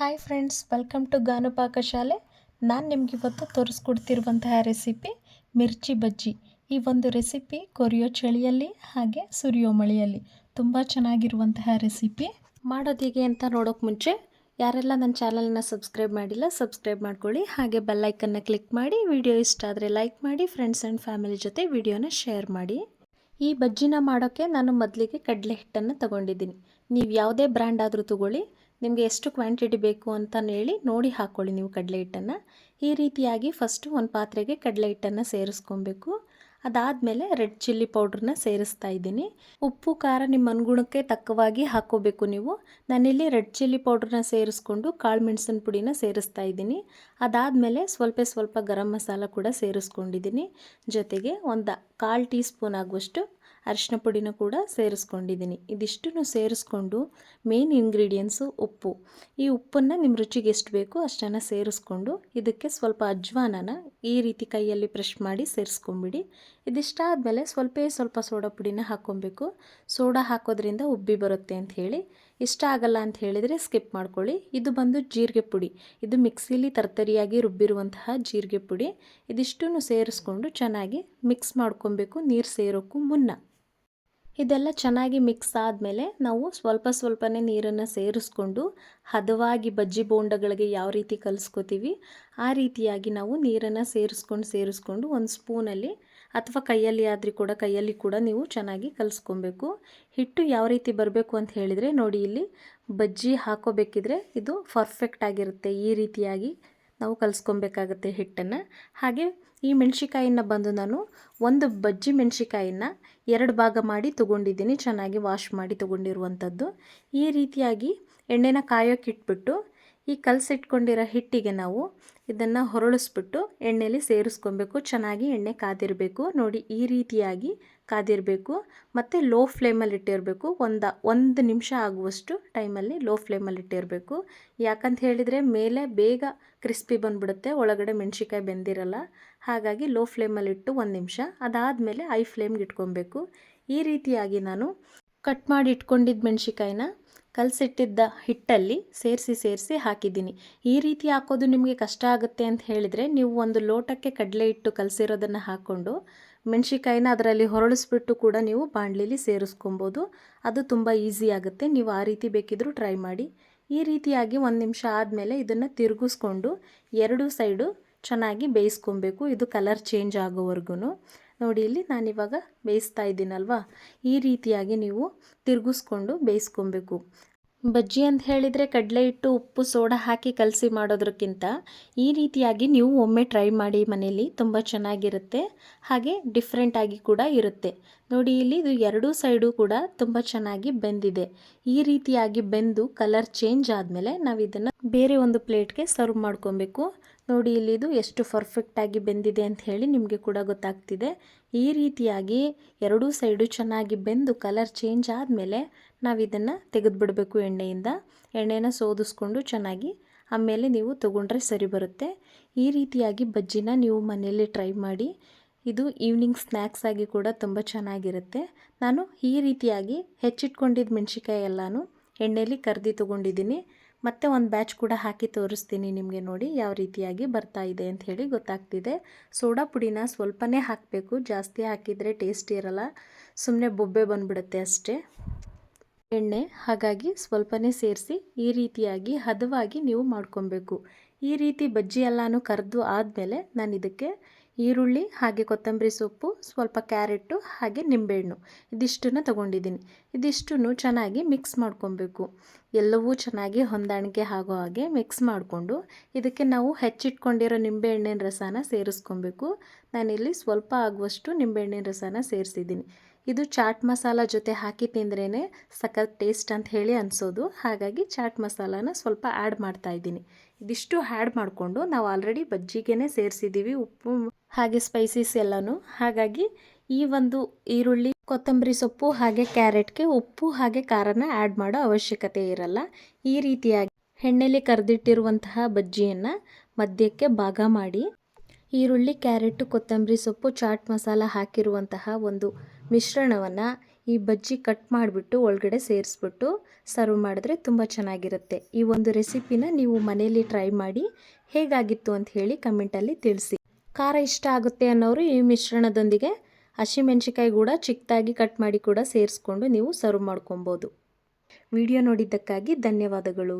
Hi friends welcome to Ganu ಪಾಕಶಾಲೆ ನಾನು ನಿಮ್ಗೆ ಇವತ್ತು ತೋರಿಸ್ಕೊಡ್ತಿರುವಂತಹ ರೆಸಿಪಿ ಮಿರ್ಚಿ ಬಜ್ಜಿ. ಈ ಒಂದು ರೆಸಿಪಿ ಕೊರಿಯೋ ಚಳಿಯಲ್ಲಿ ಹಾಗೆ ಸುರಿಯೋ ಮಳೆಯಲ್ಲಿ. ತುಂಬ ಚೆನ್ನಾಗಿರುವಂತಹ ರೆಸಿಪಿ ಮಾಡೋದು ಹೇಗೆ ಅಂತ ನೋಡೋಕೆ ಮುಂಚೆ ಯಾರೆಲ್ಲ ನನ್ನ ಚಾನಲ್ನ ಸಬ್ಸ್ಕ್ರೈಬ್ ಮಾಡಿಲ್ಲ ಸಬ್ಸ್ಕ್ರೈಬ್ ಮಾಡ್ಕೊಳ್ಳಿ. ಹಾಗೆ ಬೆಲ್ಲೈಕನ್ನ ಕ್ಲಿಕ್ ಮಾಡಿ ವಿಡಿಯೋ ಇಷ್ಟ ಆದರೆ ಲೈಕ್ ಮಾಡಿ ಫ್ರೆಂಡ್ಸ್ ಆ್ಯಂಡ್ ಫ್ಯಾಮಿಲಿ ಜೊತೆ ವಿಡಿಯೋನ ಶೇರ್ ಮಾಡಿ. ಈ ಬಜ್ಜಿನ ಮಾಡೋಕ್ಕೆ ನಾನು ಮೊದಲಿಗೆ ಕಡಲೆ ಹಿಟ್ಟನ್ನು ತಗೊಂಡಿದ್ದೀನಿ. ನೀವು ಯಾವುದೇ ಬ್ರ್ಯಾಂಡ್ ಆದರೂ ತಗೊಳ್ಳಿ. ನಿಮಗೆ ಎಷ್ಟು ಕ್ವಾಂಟಿಟಿ ಬೇಕು ಅಂತ ಹೇಳಿ ನೋಡಿ ಹಾಕ್ಕೊಳ್ಳಿ ನೀವು ಕಡಲೆ ಹಿಟ್ಟನ್ನು. ಈ ರೀತಿಯಾಗಿ ಫಸ್ಟು ಒಂದು ಪಾತ್ರೆಗೆ ಕಡಲೆ ಹಿಟ್ಟನ್ನು ಸೇರಿಸ್ಕೊಬೇಕು. ಅದಾದಮೇಲೆ ರೆಡ್ ಚಿಲ್ಲಿ ಪೌಡ್ರನ್ನ ಸೇರಿಸ್ತಾ ಇದ್ದೀನಿ. ಉಪ್ಪು, ಖಾರ ನಿಮ್ಮ ಅನುಗುಣಕ್ಕೆ ತಕ್ಕವಾಗಿ ಹಾಕ್ಕೋಬೇಕು ನೀವು. ನಾನಿಲ್ಲಿ ರೆಡ್ ಚಿಲ್ಲಿ ಪೌಡ್ರನ್ನ ಸೇರಿಸ್ಕೊಂಡು ಕಾಳು ಮೆಣಸಿನ ಪುಡಿನ ಸೇರಿಸ್ತಾ ಇದ್ದೀನಿ. ಅದಾದಮೇಲೆ ಸ್ವಲ್ಪ ಸ್ವಲ್ಪ ಗರಂ ಮಸಾಲ ಕೂಡ ಸೇರಿಸ್ಕೊಂಡಿದ್ದೀನಿ. ಜೊತೆಗೆ ಒಂದು ಕಾಲು ಟೀ ಸ್ಪೂನ್ ಆಗುವಷ್ಟು ಅರಿಶಿನ ಪುಡಿನ ಕೂಡ ಸೇರಿಸ್ಕೊಂಡಿದ್ದೀನಿ. ಇದಿಷ್ಟನ್ನು ಸೇರಿಸ್ಕೊಂಡು ಮೇನ್ ಇಂಗ್ರೀಡಿಯೆಂಟ್ಸು ಉಪ್ಪು. ಈ ಉಪ್ಪನ್ನು ನಿಮ್ಮ ರುಚಿಗೆ ಎಷ್ಟು ಬೇಕೋ ಅಷ್ಟನ್ನು ಸೇರಿಸ್ಕೊಂಡು ಇದಕ್ಕೆ ಸ್ವಲ್ಪ ಅಜ್ವಾನನ ಈ ರೀತಿ ಕೈಯಲ್ಲಿ ಪ್ರೆಶ್ ಮಾಡಿ ಸೇರಿಸ್ಕೊಂಬಿಡಿ. ಇದಿಷ್ಟಾದಮೇಲೆ ಸ್ವಲ್ಪ ಸ್ವಲ್ಪ ಸೋಡಾ ಪುಡಿನ ಹಾಕ್ಕೊಬೇಕು. ಸೋಡಾ ಹಾಕೋದ್ರಿಂದ ಉಬ್ಬಿ ಬರುತ್ತೆ ಅಂತ ಹೇಳಿ. ಇಷ್ಟ ಆಗಲ್ಲ ಅಂತ ಹೇಳಿದರೆ ಸ್ಕಿಪ್ ಮಾಡ್ಕೊಳ್ಳಿ. ಇದು ಬಂದು ಜೀರಿಗೆ ಪುಡಿ. ಇದು ಮಿಕ್ಸಿಲಿ ತರ್ತರಿಯಾಗಿ ರುಬ್ಬಿರುವಂತಹ ಜೀರಿಗೆ ಪುಡಿ. ಇದಿಷ್ಟನ್ನು ಸೇರಿಸ್ಕೊಂಡು ಚೆನ್ನಾಗಿ ಮಿಕ್ಸ್ ಮಾಡ್ಕೊಬೇಕು ನೀರು ಸೇರೋಕ್ಕೂ ಮುನ್ನ. ಇದೆಲ್ಲ ಚೆನ್ನಾಗಿ ಮಿಕ್ಸ್ ಆದಮೇಲೆ ನಾವು ಸ್ವಲ್ಪ ಸ್ವಲ್ಪನೇ ನೀರನ್ನು ಸೇರಿಸ್ಕೊಂಡು ಹದವಾಗಿ ಬಜ್ಜಿ ಬೋಂಡಗಳಿಗೆ ಯಾವ ರೀತಿ ಕಲಿಸ್ಕೋತೀವಿ, ಆ ರೀತಿಯಾಗಿ ನಾವು ನೀರನ್ನು ಸೇರಿಸ್ಕೊಂಡು ಸೇರಿಸ್ಕೊಂಡು ಒಂದು ಸ್ಪೂನಲ್ಲಿ ಅಥವಾ ಕೈಯಲ್ಲಿ ಆದರೂ ಕೂಡ ಕೈಯಲ್ಲಿ ಕೂಡ ನೀವು ಚೆನ್ನಾಗಿ ಕಲಿಸ್ಕೊಬೇಕು. ಹಿಟ್ಟು ಯಾವ ರೀತಿ ಬರಬೇಕು ಅಂತ ಹೇಳಿದರೆ ನೋಡಿ ಇಲ್ಲಿ ಬಜ್ಜಿ ಹಾಕೋಬೇಕಿದ್ರೆ ಇದು ಪರ್ಫೆಕ್ಟ್ ಆಗಿರುತ್ತೆ ಈ ರೀತಿಯಾಗಿ. ನಾವು ಕಲಿಸ್ಕೊಬೇಕಾಗತ್ತೆ ಹಿಟ್ಟನ್ನು. ಹಾಗೆ ಈ ಮೆಣಸಿಕಾಯಿನ ಬಂದು ನಾನು ಒಂದು ಬಜ್ಜಿ ಮೆಣಸಿಕಾಯಿನ ಎರಡು ಭಾಗ ಮಾಡಿ ತೊಗೊಂಡಿದ್ದೀನಿ, ಚೆನ್ನಾಗಿ ವಾಶ್ ಮಾಡಿ ತೊಗೊಂಡಿರುವಂಥದ್ದು. ಈ ರೀತಿಯಾಗಿ ಎಣ್ಣೆನ ಕಾಯೋಕ್ಕಿಟ್ಬಿಟ್ಟು ಈ ಕಲಸಿಟ್ಕೊಂಡಿರೋ ಹಿಟ್ಟಿಗೆ ನಾವು ಇದನ್ನು ಹೊರಳಿಸ್ಬಿಟ್ಟು ಎಣ್ಣೆಯಲ್ಲಿ ಸೇರಿಸ್ಕೊಬೇಕು, ಚೆನ್ನಾಗಿ ಎಣ್ಣೆ ಕಾದಿರಬೇಕು. ನೋಡಿ ಈ ರೀತಿಯಾಗಿ ಕಾದಿರಬೇಕು, ಮತ್ತು ಲೋ ಫ್ಲೇಮಲ್ಲಿ ಇಟ್ಟಿರಬೇಕು. ಒಂದು ಒಂದು ನಿಮಿಷ ಆಗುವಷ್ಟು ಟೈಮಲ್ಲಿ ಲೋ ಫ್ಲೇಮಲ್ಲಿ ಇಟ್ಟಿರಬೇಕು. ಯಾಕಂತ ಹೇಳಿದರೆ ಮೇಲೆ ಬೇಗ ಕ್ರಿಸ್ಪಿ ಬಂದುಬಿಡುತ್ತೆ, ಒಳಗಡೆ ಮೆಣಸಿಕಾಯಿ ಬೆಂದಿರಲ್ಲ. ಹಾಗಾಗಿ ಲೋ ಫ್ಲೇಮಲ್ಲಿಟ್ಟು ಒಂದು ನಿಮಿಷ, ಅದಾದಮೇಲೆ ಐ ಫ್ಲೇಮ್ಗೆ ಇಟ್ಕೊಬೇಕು. ಈ ರೀತಿಯಾಗಿ ನಾನು ಕಟ್ ಮಾಡಿ ಇಟ್ಕೊಂಡಿದ್ದ ಮೆಣಸಿಕಾಯಿನ ಕಲಸಿಟ್ಟಿದ್ದ ಹಿಟ್ಟಲ್ಲಿ ಸೇರಿಸಿ ಸೇರಿಸಿ ಹಾಕಿದ್ದೀನಿ. ಈ ರೀತಿ ಹಾಕೋದು ನಿಮಗೆ ಕಷ್ಟ ಆಗುತ್ತೆ ಅಂತ ಹೇಳಿದರೆ ನೀವು ಒಂದು ಲೋಟಕ್ಕೆ ಕಡಲೆ ಹಿಟ್ಟು ಕಲಸಿರೋದನ್ನು ಹಾಕ್ಕೊಂಡು ಮೆಣಸಿಕಾಯಿನ ಅದರಲ್ಲಿ ಹೊರಳಿಸ್ಬಿಟ್ಟು ಕೂಡ ನೀವು ಬಾಣಲಿಲಿ ಸೇರಿಸ್ಕೊಬೋದು. ಅದು ತುಂಬ ಈಸಿ ಆಗುತ್ತೆ. ನೀವು ಆ ರೀತಿ ಬೇಕಿದ್ದರೂ ಟ್ರೈ ಮಾಡಿ. ಈ ರೀತಿಯಾಗಿ ಒಂದು ನಿಮಿಷ ಆದಮೇಲೆ ಇದನ್ನು ತಿರುಗಿಸ್ಕೊಂಡು ಎರಡು ಸೈಡು ಚೆನ್ನಾಗಿ ಬೇಯಿಸ್ಕೊಬೇಕು. ಇದು ಕಲರ್ ಚೇಂಜ್ ಆಗೋವರೆಗೂ ನೋಡಿ, ಇಲ್ಲಿ ನಾನಿವಾಗ ಬೇಯಿಸ್ತಾ ಇದ್ದೀನಲ್ವಾ? ಈ ರೀತಿಯಾಗಿ ನೀವು ತಿರುಗಿಸ್ಕೊಂಡು ಬೇಯಿಸ್ಕೊಬೇಕು. ಬಜ್ಜಿ ಅಂತ ಹೇಳಿದರೆ ಕಡಲೆ ಹಿಟ್ಟು, ಉಪ್ಪು, ಸೋಡಾ ಹಾಕಿ ಕಲಸಿ ಮಾಡೋದಕ್ಕಿಂತ ಈ ರೀತಿಯಾಗಿ ನೀವು ಒಮ್ಮೆ ಟ್ರೈ ಮಾಡಿ ಮನೇಲಿ ತುಂಬ ಚೆನ್ನಾಗಿರುತ್ತೆ. ಹಾಗೆ ಡಿಫ್ರೆಂಟಾಗಿ ಕೂಡ ಇರುತ್ತೆ. ನೋಡಿ, ಇಲ್ಲಿ ಇದು ಎರಡೂ ಸೈಡು ಕೂಡ ತುಂಬ ಚೆನ್ನಾಗಿ ಬೆಂದಿದೆ. ಈ ರೀತಿಯಾಗಿ ಬೆಂದು ಕಲರ್ ಚೇಂಜ್ ಆದಮೇಲೆ ನಾವು ಇದನ್ನು ಬೇರೆ ಒಂದು ಪ್ಲೇಟ್ಗೆ ಸರ್ವ್ ಮಾಡ್ಕೊಬೇಕು. ನೋಡಿ ಇಲ್ಲಿ ಇದು ಎಷ್ಟು ಪರ್ಫೆಕ್ಟಾಗಿ ಬೆಂದಿದೆ ಅಂತ ಹೇಳಿ ನಿಮಗೆ ಕೂಡ ಗೊತ್ತಾಗ್ತಿದೆ. ಈ ರೀತಿಯಾಗಿ ಎರಡೂ ಸೈಡು ಚೆನ್ನಾಗಿ ಬೆಂದು ಕಲರ್ ಚೇಂಜ್ ಆದಮೇಲೆ ನಾವು ಇದನ್ನು ತೆಗೆದುಬಿಡಬೇಕು ಎಣ್ಣೆಯಿಂದ. ಎಣ್ಣೆನ ಸೋದಿಸ್ಕೊಂಡು ಚೆನ್ನಾಗಿ ಆಮೇಲೆ ನೀವು ತೊಗೊಂಡ್ರೆ ಸರಿ ಬರುತ್ತೆ. ಈ ರೀತಿಯಾಗಿ ಬಜ್ಜಿನ ನೀವು ಮನೆಯಲ್ಲಿ ಟ್ರೈ ಮಾಡಿ. ಇದು ಈವ್ನಿಂಗ್ ಸ್ನ್ಯಾಕ್ಸ್ ಆಗಿ ಕೂಡ ತುಂಬ ಚೆನ್ನಾಗಿರುತ್ತೆ. ನಾನು ಈ ರೀತಿಯಾಗಿ ಹೆಚ್ಚಿಟ್ಕೊಂಡಿದ್ದ ಮೆಣಸಿಕಾಯಿ ಎಲ್ಲನೂ ಎಣ್ಣೆಯಲ್ಲಿ ಕರ್ದಿ ತೊಗೊಂಡಿದ್ದೀನಿ. ಮತ್ತೆ ಒಂದು ಬ್ಯಾಚ್ ಕೂಡ ಹಾಕಿ ತೋರಿಸ್ತೀನಿ ನಿಮಗೆ ನೋಡಿ ಯಾವ ರೀತಿಯಾಗಿ ಬರ್ತಾ ಇದೆ ಅಂತ ಹೇಳಿ ಗೊತ್ತಾಗ್ತಿದೆ. ಸೋಡಾ ಪುಡಿನ ಸ್ವಲ್ಪನೇ ಹಾಕಬೇಕು, ಜಾಸ್ತಿ ಹಾಕಿದರೆ ಟೇಸ್ಟ್ ಇರಲ್ಲ ಸುಮ್ಮನೆ ಬೊಬ್ಬೆ ಬಂದುಬಿಡುತ್ತೆ ಅಷ್ಟೇ. ಎಣ್ಣೆ ಹಾಗಾಗಿ ಸ್ವಲ್ಪನೇ ಸೇರಿಸಿ ಈ ರೀತಿಯಾಗಿ ಹದವಾಗಿ ನೀವು ಮಾಡ್ಕೊಬೇಕು. ಈ ರೀತಿ ಬಜ್ಜಿ ಎಲ್ಲನೂ ಕರೆದು ಆದಮೇಲೆ ನಾನು ಇದಕ್ಕೆ ಈರುಳ್ಳಿ, ಹಾಗೆ ಕೊತ್ತಂಬರಿ ಸೊಪ್ಪು, ಸ್ವಲ್ಪ ಕ್ಯಾರೆಟು ಹಾಗೆ ನಿಂಬೆಹಣ್ಣು. ಇದಿಷ್ಟನ್ನು ತೊಗೊಂಡಿದ್ದೀನಿ. ಇದಿಷ್ಟನ್ನು ಚೆನ್ನಾಗಿ ಮಿಕ್ಸ್ ಮಾಡ್ಕೊಬೇಕು. ಎಲ್ಲವೂ ಚೆನ್ನಾಗಿ ಹೊಂದಾಣಿಕೆ ಆಗೋ ಹಾಗೆ ಮಿಕ್ಸ್ ಮಾಡಿಕೊಂಡು ಇದಕ್ಕೆ ನಾವು ಹೆಚ್ಚಿಟ್ಕೊಂಡಿರೋ ನಿಂಬೆಹಣ್ಣಿನ ರಸನ ಸೇರಿಸ್ಕೊಬೇಕು. ನಾನಿಲ್ಲಿ ಸ್ವಲ್ಪ ಆಗುವಷ್ಟು ನಿಂಬೆಹಣ್ಣಿನ ರಸನ ಸೇರಿಸಿದ್ದೀನಿ. ಇದು ಚಾಟ್ ಮಸಾಲ ಜೊತೆ ಹಾಕಿ ತಿಂದ್ರೇ ಸಖತ್ ಟೇಸ್ಟ್ ಅಂತ ಹೇಳಿ ಅನಿಸೋದು. ಹಾಗಾಗಿ ಚಾಟ್ ಮಸಾಲಾನ ಸ್ವಲ್ಪ ಆ್ಯಡ್ ಮಾಡ್ತಾ ಇದ್ದೀನಿ. ಇದಿಷ್ಟು ಆ್ಯಡ್ ಮಾಡಿಕೊಂಡು ನಾವು ಆಲ್ರೆಡಿ ಬಜ್ಜಿಗೆ ಸೇರಿಸಿದ್ದೀವಿ ಉಪ್ಪು, ಹಾಗೆ ಸ್ಪೈಸಿಸ್ ಎಲ್ಲನೂ. ಹಾಗಾಗಿ ಈ ಒಂದು ಈರುಳ್ಳಿ, ಕೊತ್ತಂಬರಿ ಸೊಪ್ಪು, ಹಾಗೆ ಕ್ಯಾರೆಟ್ಗೆ ಉಪ್ಪು, ಹಾಗೆ ಖಾರನ ಆ್ಯಡ್ ಮಾಡೋ ಅವಶ್ಯಕತೆ ಇರಲ್ಲ. ಈ ರೀತಿಯಾಗಿ ಎಣ್ಣೆಲಿ ಕರೆದಿಟ್ಟಿರುವಂತಹ ಬಜ್ಜಿಯನ್ನು ಮಧ್ಯಕ್ಕೆ ಭಾಗ ಮಾಡಿ, ಈರುಳ್ಳಿ, ಕ್ಯಾರೆಟು, ಕೊತ್ತಂಬರಿ ಸೊಪ್ಪು, ಚಾಟ್ ಮಸಾಲ ಹಾಕಿರುವಂತಹ ಒಂದು ಮಿಶ್ರಣವನ್ನು ಈ ಬಜ್ಜಿ ಕಟ್ ಮಾಡಿಬಿಟ್ಟು ಒಳಗಡೆ ಸೇರಿಸ್ಬಿಟ್ಟು ಸರ್ವ್ ಮಾಡಿದ್ರೆ ತುಂಬ ಚೆನ್ನಾಗಿರುತ್ತೆ. ಈ ಒಂದು ರೆಸಿಪಿನ ನೀವು ಮನೆಯಲ್ಲಿ ಟ್ರೈ ಮಾಡಿ ಹೇಗಾಗಿತ್ತು ಅಂತ ಹೇಳಿ ಕಮೆಂಟಲ್ಲಿ ತಿಳಿಸಿ. ಖಾರ ಇಷ್ಟ ಆಗುತ್ತೆ ಅನ್ನೋರು ಈ ಮಿಶ್ರಣದೊಂದಿಗೆ ಹಸಿಮೆಣ್ಸಿಕಾಯಿ ಕೂಡ ಚಿಕ್ಕದಾಗಿ ಕಟ್ ಮಾಡಿ ಕೂಡ ಸೇರಿಸ್ಕೊಂಡು ನೀವು ಸರ್ವ್ ಮಾಡ್ಕೊಬೋದು. ವಿಡಿಯೋ ನೋಡಿದ್ದಕ್ಕಾಗಿ ಧನ್ಯವಾದಗಳು.